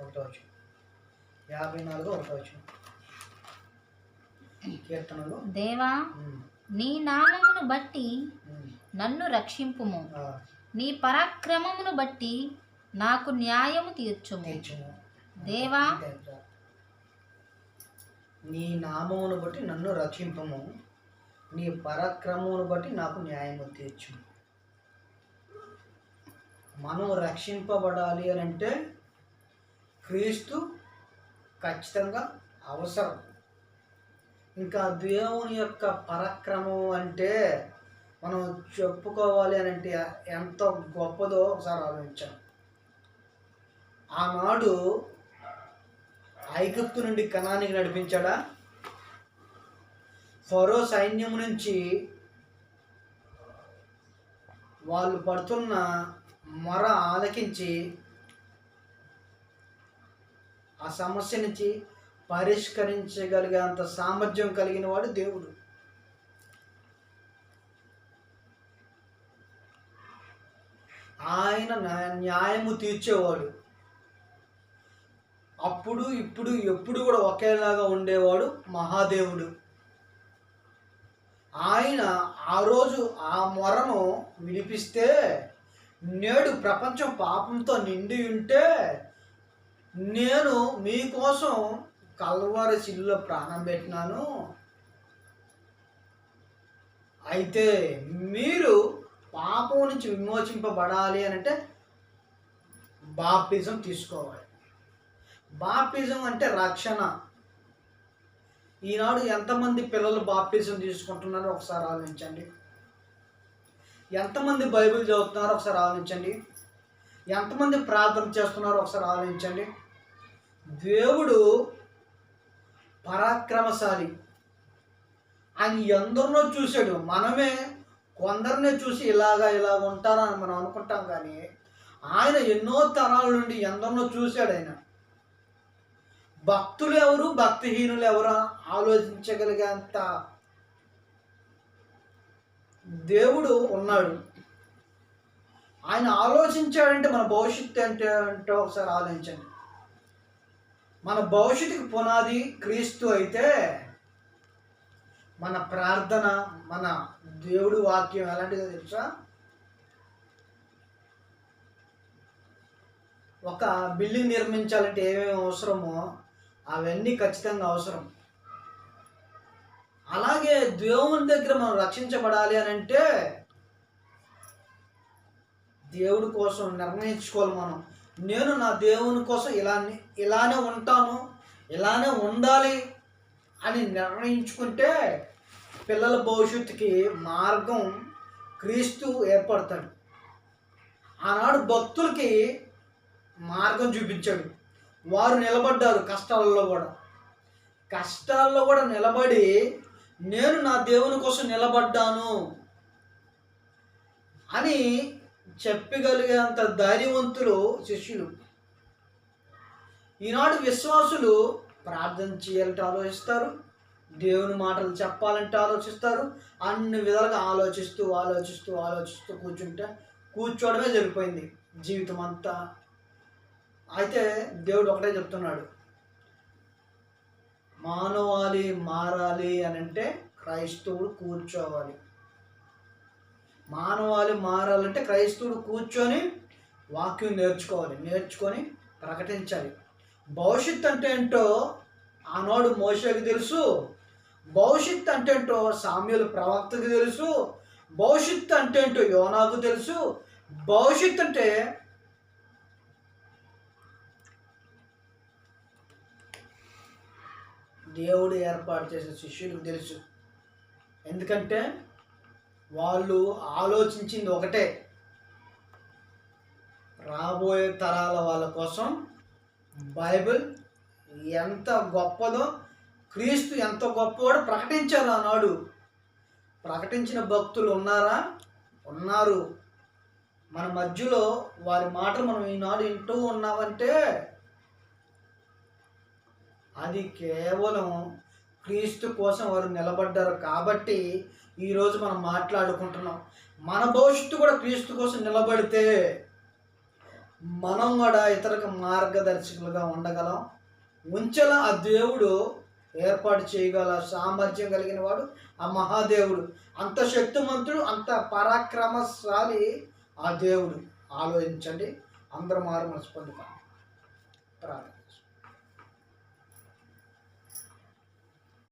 ఒకటో వచ్చిన యాభై నాలుగు ఒకటో వచ్చిన కీర్తనలు? దేవా నీ నామమును బట్టి నన్ను రక్షింపుము. నీ పరాక్రమమును బట్టి నాకు న్యాయము తీర్చుము. తీర్చుము. దేవా. నీ నామమును బట్టి నన్ను రక్షింపము. నీ పరాక్రమమును బట్టి నాకు న్యాయము తీర్చుము. మనం రక్షింపబడాలి అని అంటే క్రీస్తు ఖచ్చితంగా అవసరం. ఇంకా దేవుని యొక్క పరాక్రమం అంటే మనం చెప్పుకోవాలి అని అంటే ఎంత గొప్పదో ఒకసారి ఆలోచించాం. ఆనాడు ఐగుప్తు నుండి కణానికి నడిపించాడా? ఫరో సైన్యం నుంచి వాళ్ళు పడుతున్న మొర ఆలకించి ఆ సమస్య నుంచి పరిష్కరించగలిగేంత సామర్థ్యం కలిగిన వాడు దేవుడు. ఆయన న్యాయము తీర్చేవాడు. అప్పుడు ఇప్పుడు ఎప్పుడు కూడా ఒకేలాగా ఉండేవాడు మహాదేవుడు. ఆయన ఆ రోజు ఆ మొరను వినిపిస్తే నేడు ప్రపంచం పాపంతో నిండి ఉంటే నేను మీకోసం కల్వారి శిల్లులో ప్రాణం పెట్టినాను. అయితే మీరు పాపం నుంచి విమోచింపబడాలి అని అంటే బాప్టిజం తీసుకోవాలి. బాప్టిజం అంటే రక్షణ. ఈనాడు ఎంతమంది పిల్లలు బాప్టిజం తీసుకుంటున్నారో ఒకసారి ఆలోచించండి. ఎంతమంది బైబిల్ చదువుతున్నారో ఒకసారి ఆలోచించండి. ఎంతమంది ప్రార్థన చేస్తున్నారో ఒకసారి ఆలోచించండి. దేవుడు పరాక్రమశాలి. ఆయన ఎందరినో చూశాడు. మనమే కొందరినే చూసి ఇలాగా ఇలాగ ఉంటారని మనం అనుకుంటాం కానీ ఆయన ఎన్నో తరాల నుండి ఎందరినో చూశాడు ఆయన. భక్తులు ఎవరు? భక్తిహీనులు ఎవరా? ఆలోచించగలిగేంత దేవుడు ఉన్నాడు. ఆయన ఆలోచించాడంటే మన భవిష్యత్తు అంటే అంటే ఒకసారి ఆలోచించండి. మన భవిష్యత్తుకు పునాది క్రీస్తు అయితే మన ప్రార్థన మన దేవుడు వాక్యం ఎలాంటిదో తెలుసా? ఒక బిల్డింగ్ నిర్మించాలంటే ఏమేమి అవసరమో అవన్నీ ఖచ్చితంగా అవసరం. అలాగే దేవుని దగ్గర మనం రక్షించబడాలి అని అంటే దేవుడి కోసం నిర్ణయించుకోవాలి మనం. నేను నా దేవుని కోసం ఇలా ఇలానే ఉంటాను ఇలానే ఉండాలి అని నిర్ణయించుకుంటే పిల్లల భవిష్యత్తుకి మార్గం క్రీస్తు ఏర్పడతాడు. ఆనాడు భక్తులకి మార్గం చూపించాడు. వారు నిలబడ్డారు కష్టాలలో కూడా. కష్టాల్లో కూడా నిలబడి నేను నా దేవుని కోసం నిలబడ్డాను అని చెప్పగలిగేంత ధైర్యవంతులు శిష్యులు. ఈనాడు విశ్వాసులు ప్రార్థన చేయాలంటే ఆలోచిస్తారు దేవుని మాటలు చెప్పాలంటే ఆలోచిస్తారు అన్ని విధాలుగా ఆలోచిస్తూ ఆలోచిస్తూ ఆలోచిస్తూ కూర్చుంటే కూర్చోవడమే జరిగిపోయింది జీవితం అంతా. అయితే దేవుడు ఒకటే చెప్తున్నాడు మానవాళి మారాలి అని అంటే క్రైస్తవుడు కూర్చోవాలి. మానవాళి మారాలంటే క్రైస్తవుడు కూర్చొని వాక్యం నేర్చుకోవాలి నేర్చుకొని ప్రకటించాలి. భవిష్యత్ అంటే ఏంటో ఆనాడు మోషకి తెలుసు భవిష్యత్ అంటే ఏంటో సామ్యుల ప్రవక్తకి తెలుసు భవిష్యత్ అంటే ఏంటో యోనాకు తెలుసు భవిష్యత్ అంటే దేవుడు ఏర్పాటు చేసిన శిష్యులకు తెలుసు. ఎందుకంటే వాళ్ళు ఆలోచించింది ఒకటే. రాబోయే తరాల వాళ్ళ కోసం బైబిల్ ఎంత గొప్పదో క్రీస్తు ఎంత గొప్పవాడు ప్రకటించారు ఆనాడు. ప్రకటించిన భక్తులు ఉన్నారా? ఉన్నారు. మన మధ్యలో వారి మాటలు మనం ఈనాడు వింటూ ఉన్నామంటే అది కేవలం క్రీస్తు కోసం వారు నిలబడ్డారు కాబట్టి ఈరోజు మనం మాట్లాడుకుంటున్నాం. మన భవిష్యత్తు కూడా క్రీస్తు కోసం నిలబడితే మనం కూడా ఇతరులకు మార్గదర్శకులుగా ఉండగలం. ఉంచెల ఆ దేవుడు ఏర్పాటు చేయగల సామర్థ్యం కలిగిన వాడు ఆ మహాదేవుడు. అంత శక్తిమంతుడు అంత పరాక్రమశాలి ఆ దేవుడు. ఆలోచించండి. అందరూ మారు మనసు పొందుతాం ప్రార్థన.